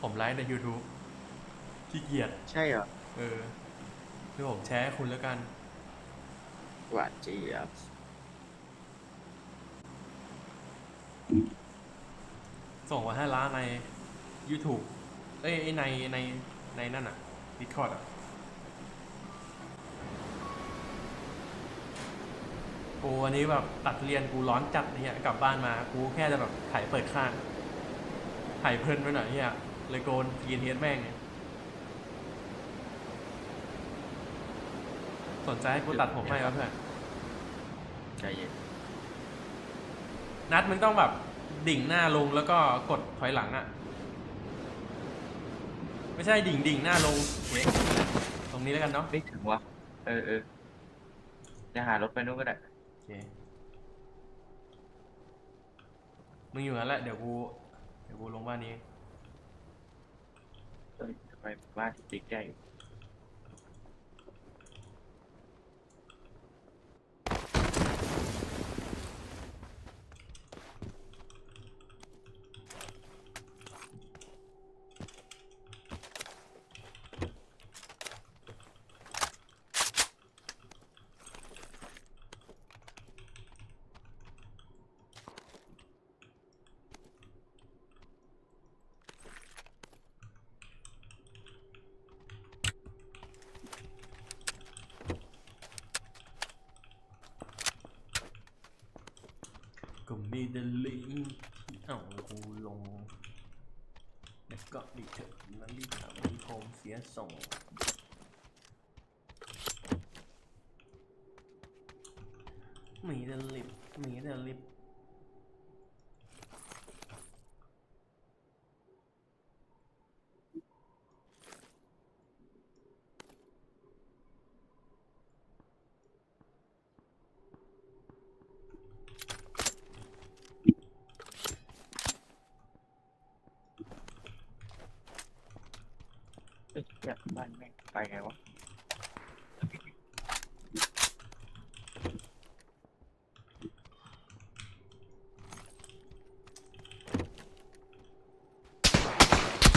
ผมไลฟ์ใน YouTube ขี้เกียจใช่เหรอเออคือผมแชร์ให้คุณแล้วกัน หวานเจี๊ยบส่งมาให้ร้านใน YouTube เอ้ยไอ้ในในในนั่นอะ Discord อะกูวันนี้แบบตัดเรียนกูร้อนจัดเนี่ยกลับบ้านมา กูแค่จะแบบถ่ายเปิดข้างถ่ายเพลินไปหน่อยเนี่ย เลยโกนกีนเฮดแม่งเนี่ยสนใจให้กูตัดผมให้ครับเพื่อนใจเย็นนัดมึงต้องแบบดิ่งหน้าลงแล้วก็กดถอยหลังอะไม่ใช่ดิ่งดิ่งหน้าลงเว้ยตรงนี้แล้วกันเนาะไม่ถึงวะเออเออจะหารถไปนู่นก็ได้โอเคมึงอยู่งั้นแหละเดี๋ยวกูเดี๋ยวกูลงบ้านนี้ เออ ด้อยู่ก็มีแต่ลิงก์ที่เอากูลงแล้วก็ดิเถอะนั้นรีบทำให้ผมเสียส่งมีแต่ลิบมีแต่ลิบ เอ้ยบ้านแม่งไปไงวะ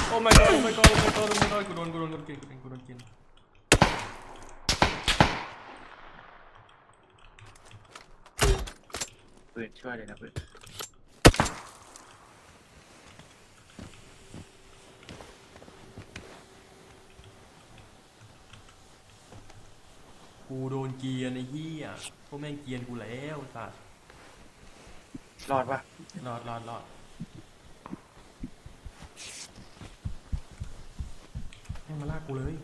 โอ้ my god โอ้ my god โอ้ my god โอ้ my god กูโดนกูโดนกูโดนกินกูโดนกูโดนกินปืนช่วยเลยนะปืน กูโดนเกรียนไอ้เหี้ยพวกแม่งเกรียนกูแล้วสัสรอดปะรอดรอดรอดแม่งมาลากกูเลย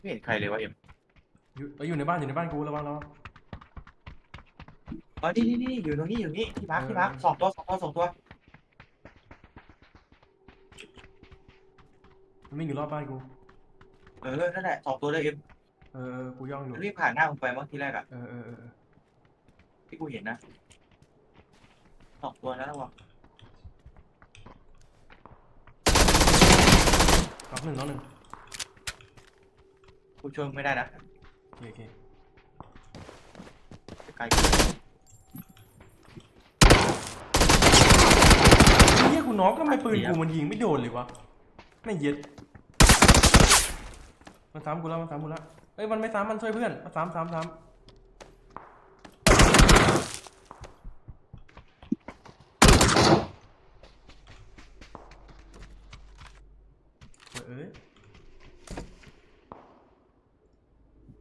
ไม่เห็นใครเลยวะเอ็มอยู่เอ้ยอยู่ในบ้านอยู่ในบ้านกูระวังระวัง อ๋อนี่นี่นี่อยู่ตรงนี้อยู่นี่ที่พักเออที่พักสองตัวสองตัวสองตัวมันไม่อยู่รอบบ้านกูเออนั่นแหละสองตัวเลยเอ็มเออเออกูย่องอยู่รีบผ่านหน้ามึงไปมั้งทีแรกอะเออเออเออเออที่กูเห็นนะสองตัวนะระวังน็อกหนึ่งน็อกหนึ่ง กูช่วยมึงไม่ได้นะโอเคโอเคไกลเฮียกูน็อกทำไมปืนกูมันยิงไม่โดนเลยวะไม่เย็ดมันซ้ำกูแล้วมันซ้ำกูแล้วเอ้ยมันไม่ซ้ำมันช่วยเพื่อนมันซ้ำซ้ำซ้ำเออ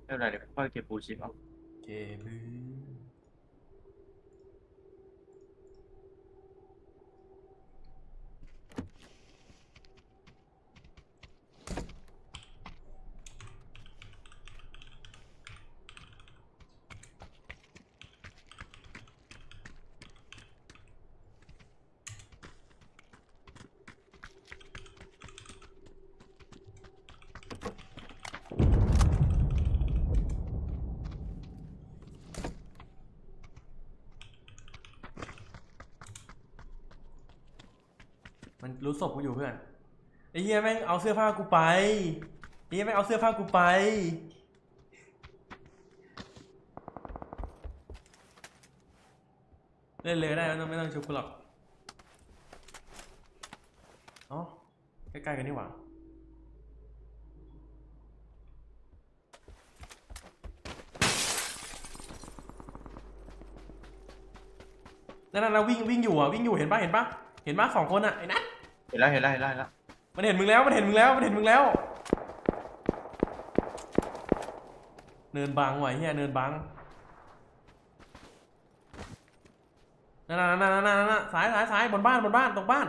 เอ้ย ไม่ เป็นไรเรู้ศพกูอยู่เพื่อนไอ้เหี้ยแม่งเอาเสื้อผ้ากูไปไอ้เหี้ยแม่งเอาเสื้อผ้ากูไปเล่นเลยได้ไม่ต้องไม่ต้องชุบกูหรอกอ๋อใกล้ๆกันนี่หว่านั่นน่ะวิ่งวิ่งอยู่อะวิ่งอยู่เห็นปะเห็นปะเห็นปะสองคนอะไอ้นัท เห็นแล้วเห็นแล้วเห็นแล้วเห็นแล้วมันเห็นมึงแล้วมันเห็นมึงแล้วมันเห็นมึงแล้ว เนินบังว่ะไอ้เฮียเนินบังนั่นน่ะนั่นนั่นนั่นน่ะซ้ายซ้ายซ้ายบนบ้านบนบ้านตรงบ้าน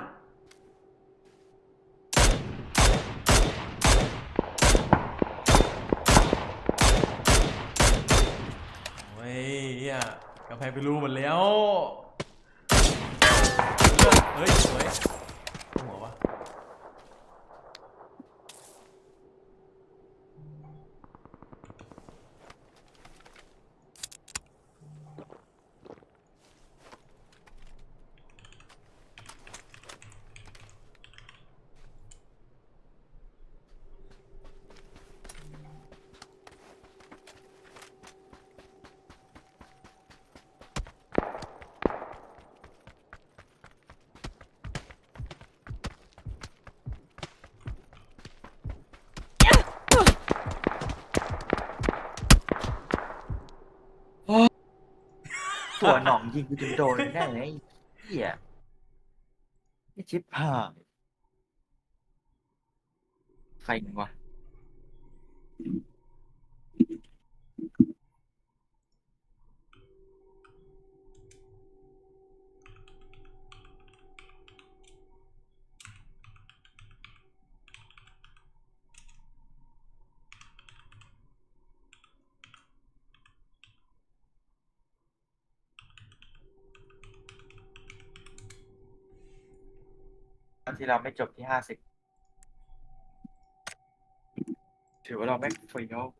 โอ้ยเฮียกาแฟไปรู้หมดแล้วเฮ้ยสวยหัววะ ตัวหน่องยิงกูจนโดนแน่เลยไอ้เหี้ยไอ้ชิบหายใครมึงวะ อนที่เราไม่จบที่ห้าสิบถือว่าเราไม่เฟี้ยวก็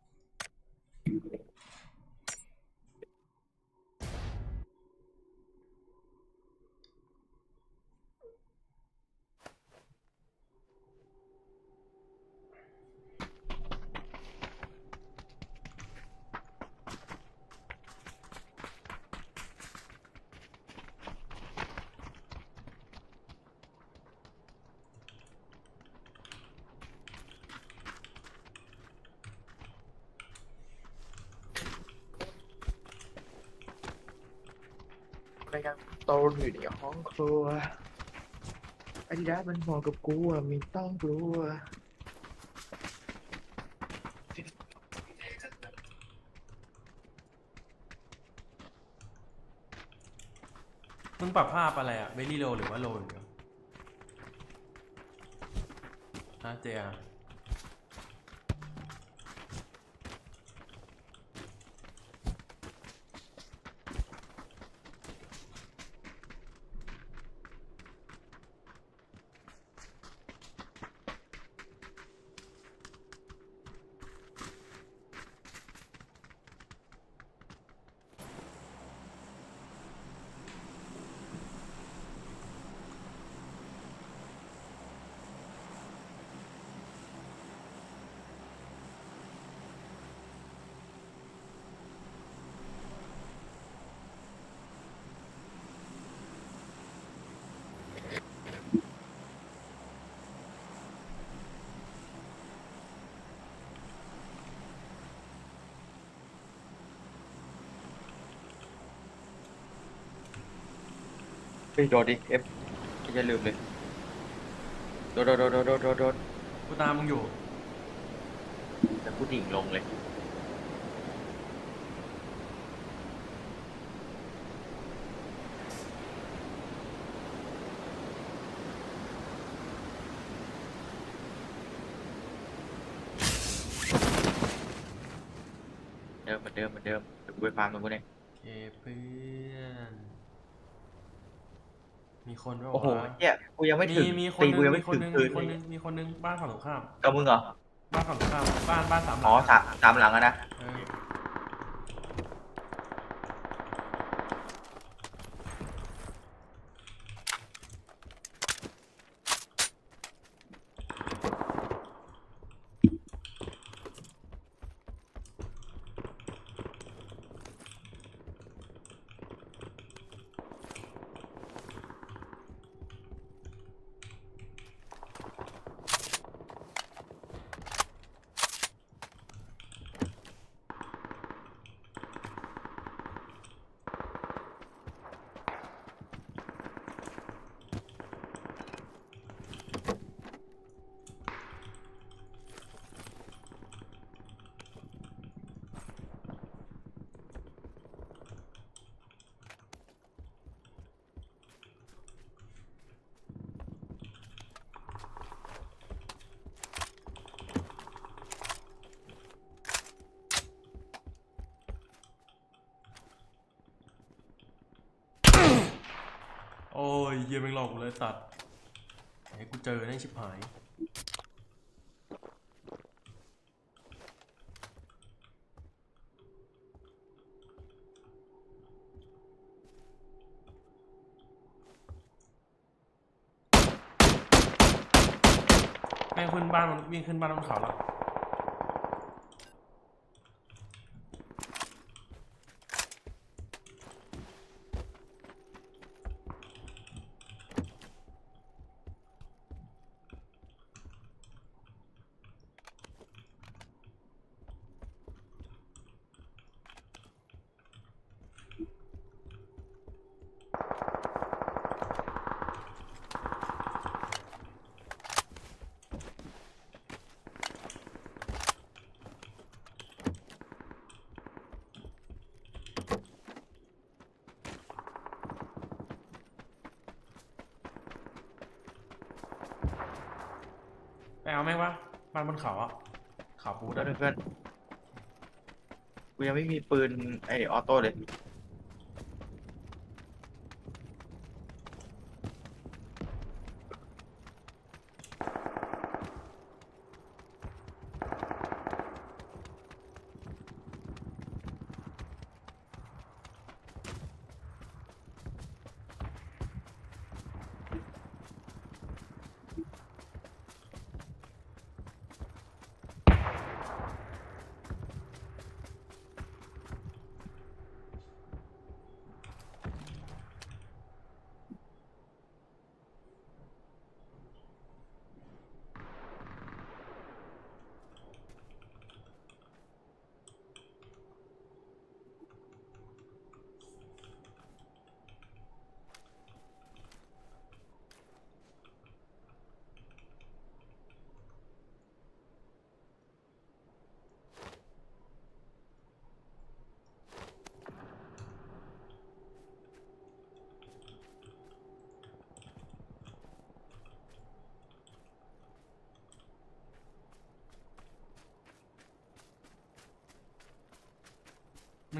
ยังโตอยู่ในห้องครัวอาดิดาสมันห่วงกับกูอะมีต้องกลัวมึงปรับภาพอะไรอะเวลี่โลหรือว่าโลอย่เดียวฮะเจีย เฮ้ยโดดดิเอฟอย่าลืมเลยโดดโดดโดดโดดโดดโดดโดดกูตามมึงอยู่แต่กูดิ่งลงเลยเดิมเหมือนเดิมเหมือนเดิมเดี๋ยวกูไปฟาร์มตรงกูเนี่ย โอเคเพื่อน มีคนด้วยโอ้โหวะเนี่ยกูยังไม่มีถึงมีคนตีนึงกูยังมีไม่คนถึงนึงคืมีนคนเลนึยงมีคนนึงบ้านฝั่งตรงข้าม กับมึงเหรอ บ้านฝั่งตรงข้าม บ้านบ้านสามหลังอ๋อสามสามหลังอะนะ เออ เยี่ยแม่งหลอกกูเลยสัตว์ให้กูเจอได้ชิบหาย แม่งขึ้นบ้านมันวิ่งขึ้นบ้านบนเขาแล้ว เอาแม่งวะบ้านบนเขาอะเขาปูดแล้อะเพื่อนกูยังไม่มีปืนไอออโต้เลย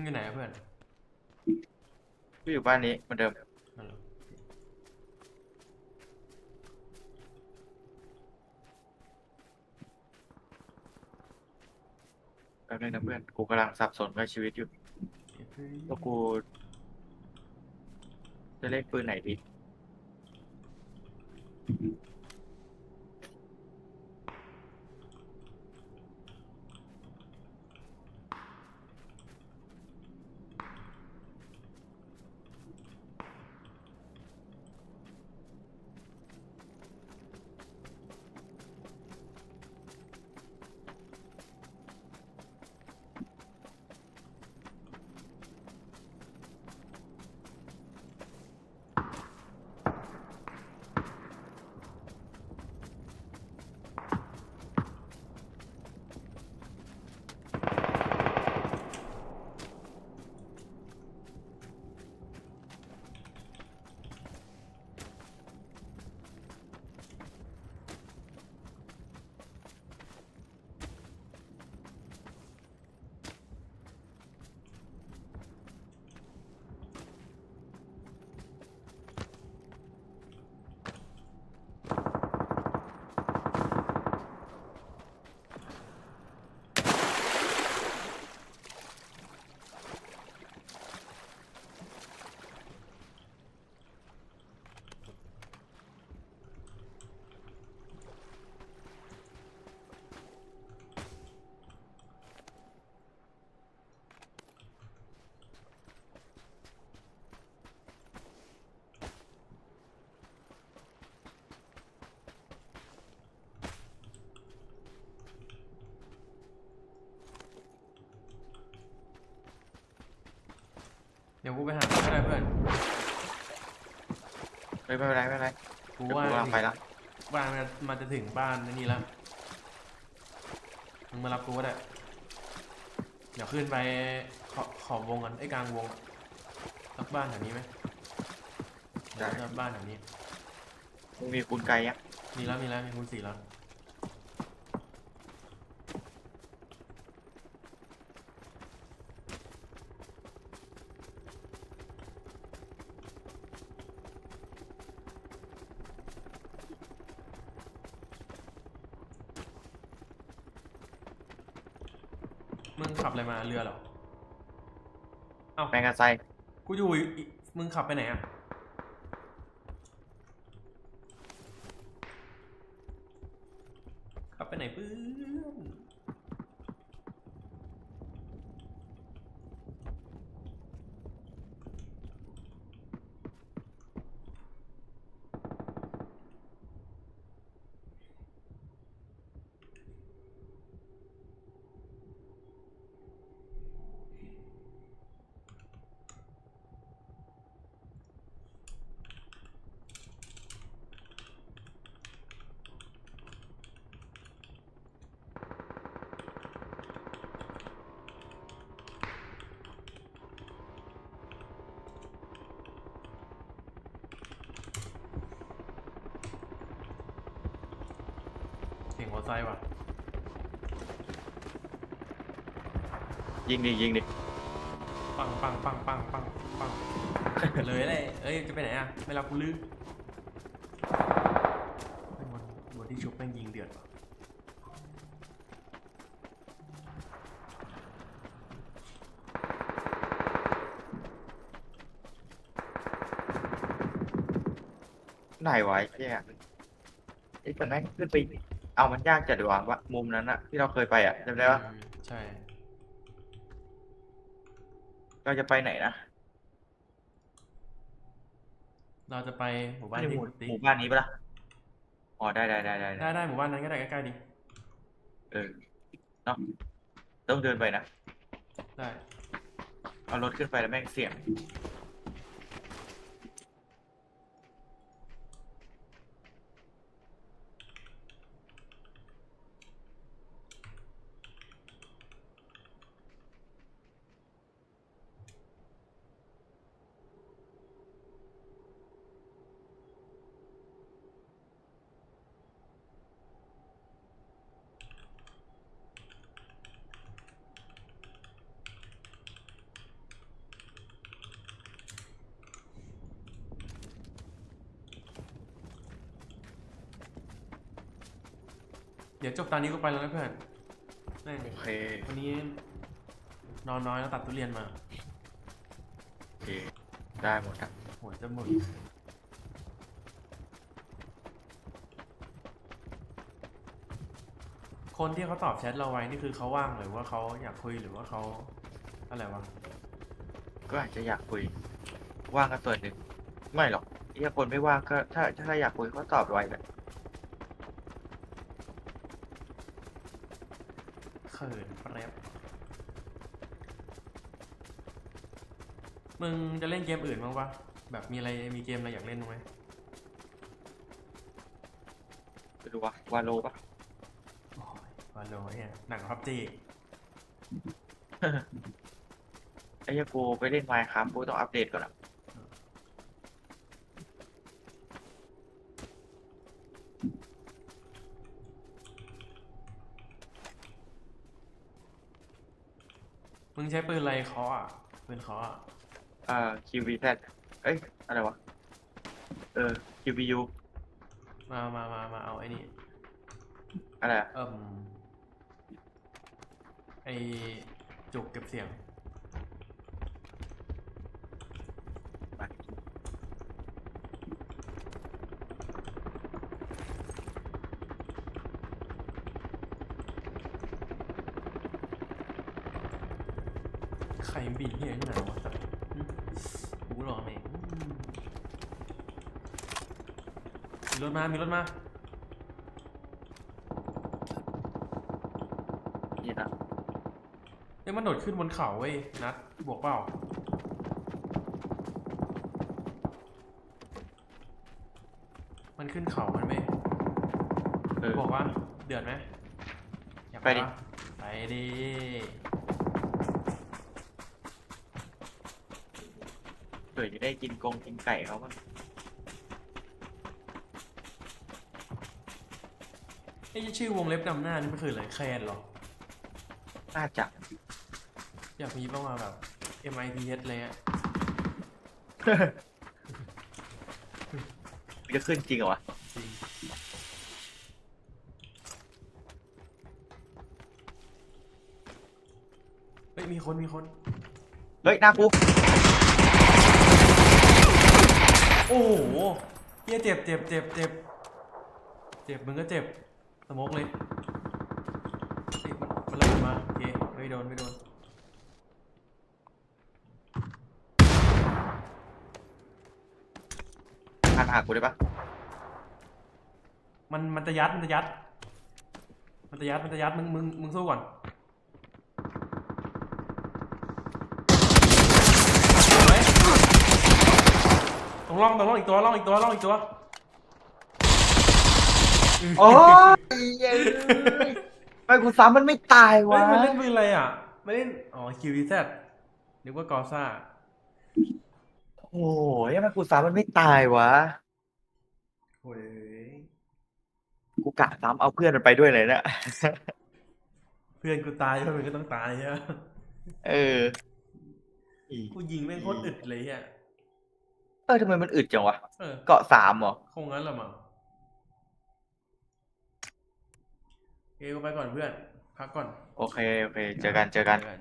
มึงอยู่ไหนอะเพื่อนกูอยู่บ้านนี้เหมือนเดิม นั่นเหรอแป๊บนึงนะเพื่อน กูกำลังสับสนกับชีวิตอยู่ว่ากู จะเล่นปืนไหนดี ยวกูไปหาก็ได้เพื่อนไม่เป็นไรไม่เป็นไรกูเดี๋ยวว่ากูกำลังไปละบ้านมันมันจะถึงบ้านนี่แล้วมึงมารับกูก็ได้เดี๋ยวขึ้นไปขอขอบวงกันไอ้ยกลางวงอะสักบ้านแถวนี้ไหมเดี๋ยวจะบ้านแถวนี้ มึงมีคุณไกลยังมีแล้วมีแล้วมีคุณสี่แล้ว มึงขับอะไรมา เรือเหรอ เอ้าแมงกะไซ กูอยู่อีมึงขับไปไหนอะ ขับไปไหนเพื่อน เสียงหัวใจว่ะยิงดิยิงดิปังปังปังปังปังปังเลยเลยเอ้ยจะไปไหนอะเวลากูลื้อไอ้วันวันที่ชุบแม่งยิงเดือดว่ะไหนไวะไอ้เหี้ยไอ้แต่แม่งขึ้นไป เอามันยากจัดดีกว่าว่ามุมนั้นอะที่เราเคยไปอะจำได้ปะอืมใช่ เราจะไปไหนนะเราจะไปหมู่บ้านหที่มู่กูติ๊กหมู่บ้านนี้ปะล่ะอ๋อได้ได้ได้ได้ได้ได้หมู่บ้านนั้นก็ได้ใกล้ๆดิเออเนาะต้องเดินไปนะได้เอารถขึ้นไปแล้วแม่งเสี่ยง เดี๋ยวจบตอนนี้กูไปแล้วนะเพื่อนแม่งโอเควันนี้นอนน้อยแล้วตัดทุเรียนมาโอเค ได้หมดครับหัวจะหมดคนที่เขาตอบแชทเราไว้นี่คือเขาว่างหรือว่าเขาอยากคุยหรือว่าเขาอะไรวะก็อาจจะอยากคุย ว่างก็ส่วนหนึ่ง ไม่หรอกถ้าคนไม่ว่างก็ ถ้าถ้าอยากคุยก็ตอบไว้แหละ ขินแป๊บมึงจะเล่นเกมอื่นบ้างปะแบบมีอะไรมีเกมอะไรอยากเล่นบ้างไหมไปดูวะวาโลปะโอ้ยวาโลเนี่ยหนังพับจีไอ้เหี้ยกูไปเล่นไมค์ครับกูต้องอัปเดตก่อนอะ มึงใช้ปืนอะไรเคาะอะ ปืนเคาะอะอ่า QVZ เอ้ย อะไรวะ เออ QVU มามามามาเอาไอ้นี่ อะไรอะเอิ่มไอจุกเก็บเสียง มา ใครบินที่ไหนที่ไหนวะหึกูหรอแม่งมีรถมา มีรถมานี่นะเอ้ยมันโดดขึ้นบนเขาเว้ยนัดบวกเปล่ามันขึ้นเขามันเว้ยเออบอกว่าเดือดไหมอยากไปดิ ไปดิ ผื่อจะได้กินกงกินไก่เขาบ้างไอ้ชื่อวงเล็บนำหน้านี่มันคืออะไรแคนเหรอ น่าจะอยากมีบ้างมาแบบ MITS อะไรเงี้ยมันจะขึ้นจริงเหรอวะจริงมีคนมีคน เฮ้ยหน้ากู โอ้โหเฮียเจ็บเจ็บเจ็บเจ็บเจ็บมึงก็เจ็บสโมกเลยเฮ้ยมันมันเลยมาโอเคไม่โดนไม่โดนหันหากูได้ปะมันมันจะยัดมันจะยัด มันจะยัดมันจะยัดมึงมึงมึงสู้ก่อนเอาไหมต รงร่องตรงร่องอีกตัวร่องอีกตัวร่องอีกตัวโอ้ยเย้ยไม่กูซ้ำมันไม่ตายเฮ้วะยมันเล่นปืนอะไรอะไม่เล่นอ๋อคิวดีแซดนึกว่ากอซ่าโอ้ยทำไมกูซ้ำมันไม่ตายวะ โอ้ยกูกะซ้ำเอาเพื่อนมันไปด้วยเลยเนี่ยเพื่อนกูตายเพื่อนมึงก็ต้องตายใช่ไหมเออ กูยิงแม่งโคตรอึดเลยอะเออทำไมมันอึดจังวะ เออเกาะสามเหรอ คงงั้นแหละมั้งเอ้ยกูไปก่อนเพื่อน พักก่อนโอเค โอเค เจอกัน เจอกันเจอกัน